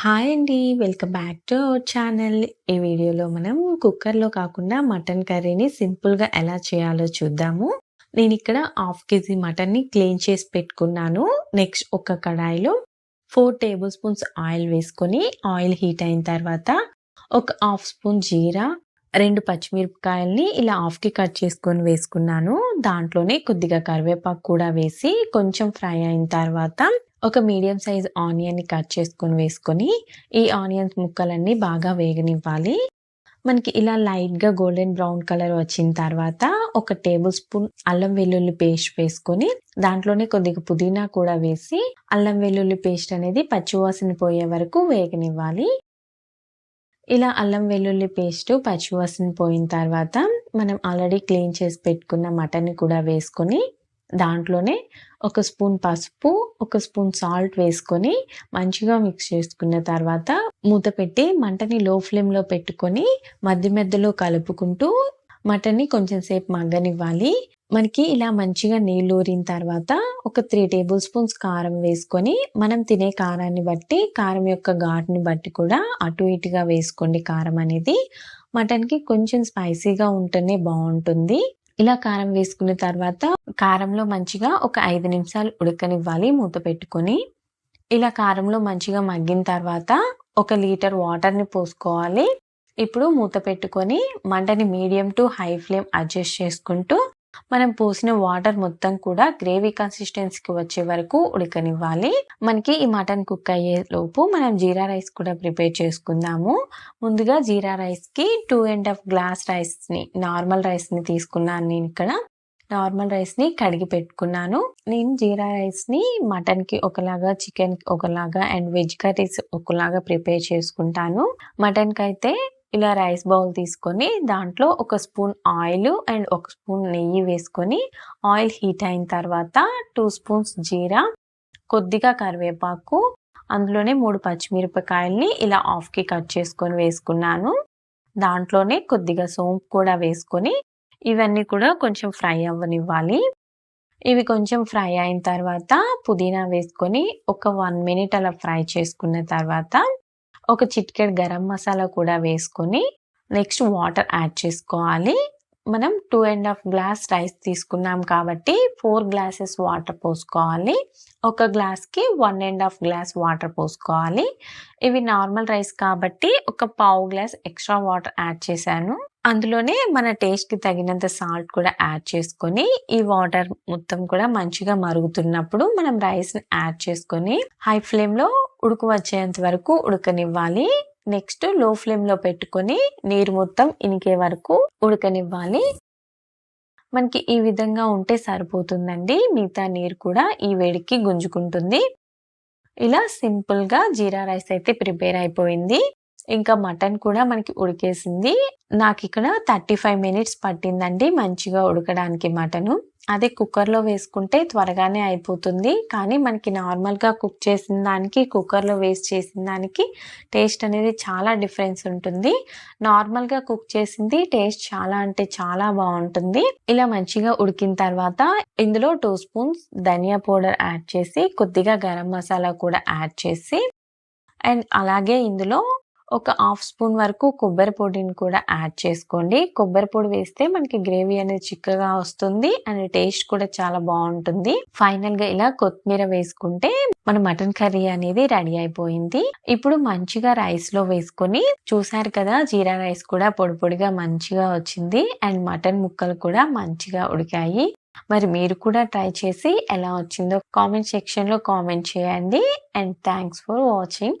Hi అండి. Welcome back to our channel. ఈ వీడియోలో మనం కుక్కర్‌లో కాకుండా మటన్ కర్రీని సింపుల్‌గా ఎలా చేయాలో చూద్దాము. నేను ఇక్కడ హాఫ్ కేజీ మటన్‌ని క్లీన్ చేసి పెట్టుకున్నాను. నెక్స్ట్ ఒక కడాయిలో ఫోర్ టేబుల్ స్పూన్స్ ఆయిల్ వేసుకొని, ఆయిల్ హీట్ అయిన తర్వాత ఒక హాఫ్ స్పూన్ జీరా, రెండు పచ్చిమిరపకాయల్ని ఇలా హాఫ్‌కి కట్ చేసుకొని వేసుకున్నాను. దాంట్లోనే కొద్దిగా కరివేపాకు కూడా వేసి కొంచెం ఫ్రై అయిన తర్వాత ఒక మీడియం సైజ్ ఆనియన్‌ని కట్ చేసుకొని వేసుకొని, ఈ ఆనియన్స్ ముక్కలన్నీ బాగా వేగనివ్వాలి. మనకి ఇలా లైట్‌గా గోల్డెన్ బ్రౌన్ కలర్ వచ్చిన తర్వాత ఒక టేబుల్ స్పూన్ అల్లం వెల్లుల్లి పేస్ట్ వేసుకొని, దాంట్లోనే కొద్దిగా పుదీనా కూడా వేసి, అల్లం వెల్లుల్లి పేస్ట్ అనేది పచ్చివాసన పోయే వరకు వేగనివ్వాలి. ఇలా అల్లం వెల్లుల్లి పేస్టు పచ్చివాసన పోయిన తర్వాత మనం ఆల్రెడీ క్లీన్ చేసి పెట్టుకున్న మటన్‌ని కూడా వేసుకొని, దాంట్లోనే ఒక స్పూన్ పసుపు, ఒక స్పూన్ సాల్ట్ వేసుకొని మంచిగా మిక్స్ చేసుకున్న తర్వాత మూత పెట్టి మంటని లో ఫ్లేమ్‌లో పెట్టుకొని మధ్య మధ్యలో కలుపుకుంటూ మటన్‌ని కొంచెం సేపు మగ్గనివ్వాలి. మనకి ఇలా మంచిగా నీళ్ళు ఊరిన తర్వాత ఒక త్రీ టేబుల్ స్పూన్స్ కారం వేసుకొని, మనం తినే కారాన్ని బట్టి, కారం యొక్క ఘాటుని బట్టి కూడా అటు ఇటుగా వేసుకోండి కారం అనేది. మటన్‌కి కొంచెం స్పైసీగా ఉంటేనే బాగుంటుంది ఇలా కారం వేసుకున్న తర్వాత కారంలో మంచిగా ఒక ఐదు నిమిషాలు ఉడకనివ్వాలి మూత పెట్టుకొని. ఇలా కారంలో మంచిగా మగ్గిన తర్వాత ఒక లీటర్ వాటర్‌ని పోసుకోవాలి. ఇప్పుడు మూత పెట్టుకొని మంటని medium to high flame adjust చేసుకుంటూ, మనం పోసిన వాటర్ మొత్తం కూడా గ్రేవీ కన్సిస్టెన్సీకి వచ్చే వరకు ఉడకనివ్వాలి. మనకి ఈ మటన్ కుక్ అయ్యేలోపు మనం జీరా రైస్ కూడా ప్రిపేర్ చేసుకుందాము. ముందుగా జీరా రైస్‌కి 2 ½ గ్లాస్ రైస్‌ని నార్మల్ రైస్‌ని తీసుకున్నాను నేను ఇక్కడ నార్మల్ రైస్‌ని కడిగి పెట్టుకున్నాను. నేను జీరా రైస్‌ని మటన్‌కి ఒకలాగా, చికెన్‌కి ఒకలాగా అండ్ వెజ్ కర్రీస్ ఒకలాగా ప్రిపేర్ చేసుకుంటాను. మటన్‌కైతే ఇలా రైస్ బౌల్ తీసుకొని దాంట్లో ఒక స్పూన్ ఆయిల్ అండ్ ఒక స్పూన్ నెయ్యి వేసుకొని, ఆయిల్ హీట్ అయిన తర్వాత టూ స్పూన్స్ జీరా, కొద్దిగా కరివేపాకు, అందులోనే మూడు పచ్చిమిరపకాయల్ని ఇలా ఆఫ్కి కట్ చేసుకొని వేసుకున్నాను. దాంట్లోనే కొద్దిగా సోంపు కూడా వేసుకొని, ఇవన్నీ కూడా కొంచెం ఫ్రై అవ్వనివ్వాలి. ఇవి కొంచెం ఫ్రై అయిన తర్వాత పుదీనా వేసుకొని ఒక వన్ మినిట్ అలా ఫ్రై చేసుకున్న తర్వాత ఒక చిట్కెట్ గరం మసాలా కూడా వేసుకొని, నెక్స్ట్ వాటర్ యాడ్ చేసుకోవాలి. మనం two and half glass rice తీసుకున్నాం కాబట్టి ఫోర్ గ్లాసెస్ వాటర్ పోసుకోవాలి. ఒక గ్లాస్‌కి one and half glass water పోసుకోవాలి. ఇవి నార్మల్ రైస్ కాబట్టి ఒక పావు గ్లాస్ ఎక్స్ట్రా వాటర్ యాడ్ చేశాను. అందులోనే మన టేస్ట్‌కి తగినంత సాల్ట్ కూడా యాడ్ చేసుకొని, ఈ వాటర్ మొత్తం కూడా మంచిగా మరుగుతున్నప్పుడు మనం రైస్‌ని యాడ్ చేసుకొని, హై ఫ్లేమ్‌లో ఉడుకు వచ్చేంత వరకు ఉడకనివ్వాలి. నెక్స్ట్లో ఫ్లేమ్‌లో పెట్టుకొని నీరు మొత్తం ఇనికే వరకు ఉడకనివ్వాలి. మనకి ఈ విధంగా ఉంటే సరిపోతుందండి. మిగతా నీరు కూడా ఈ వేడికి గుంజుకుంటుంది. ఇలా సింపుల్‌గా జీరా రైస్ అయితే ప్రిపేర్ అయిపోయింది. ఇంకా మటన్ కూడా మనకి ఉడికేసింది. నాకు ఇక్కడ థర్టీ ఫైవ్ మినిట్స్ పట్టిందండి మంచిగా ఉడకడానికి మటను. అదే కుక్కర్‌లో వేసుకుంటే త్వరగానే అయిపోతుంది. కానీ మనకి నార్మల్‌గా కుక్ చేసిన దానికి, కుక్కర్‌లో వేస్ట్ చేసిన దానికి టేస్ట్ అనేది చాలా డిఫరెన్స్ ఉంటుంది. నార్మల్‌గా కుక్ చేసింది టేస్ట్ చాలా అంటే చాలా బాగుంటుంది ఇలా మంచిగా ఉడికిన తర్వాత ఇందులో టూ స్పూన్స్ ధనియా పౌడర్ యాడ్ చేసి, కొద్దిగా గరం మసాలా కూడా యాడ్ చేసి అండ్ అలాగే ఇందులో ఒక హాఫ్ స్పూన్ వరకు కొబ్బరి పొడిని కూడా యాడ్ చేసుకోండి. కొబ్బరి పొడి వేస్తే మనకి గ్రేవీ అనేది చిక్కగా వస్తుంది అండ్ టేస్ట్ కూడా చాలా బావుంటుంది. ఫైనల్‌గా ఇలా కొత్తిమీర వేసుకుంటే మన మటన్ కర్రీ అనేది రెడీ అయిపోయింది. ఇప్పుడు మంచిగా రైస్‌లో వేసుకొని చూసారు కదా జీరా రైస్ కూడా పొడి పొడిగా మంచిగా వచ్చింది అండ్ మటన్ ముక్కలు కూడా మంచిగా ఉడికాయి. మరి మీరు కూడా ట్రై చేసి ఎలా వచ్చిందో కామెంట్ సెక్షన్‌లో కామెంట్ చేయండి. And thanks for watching.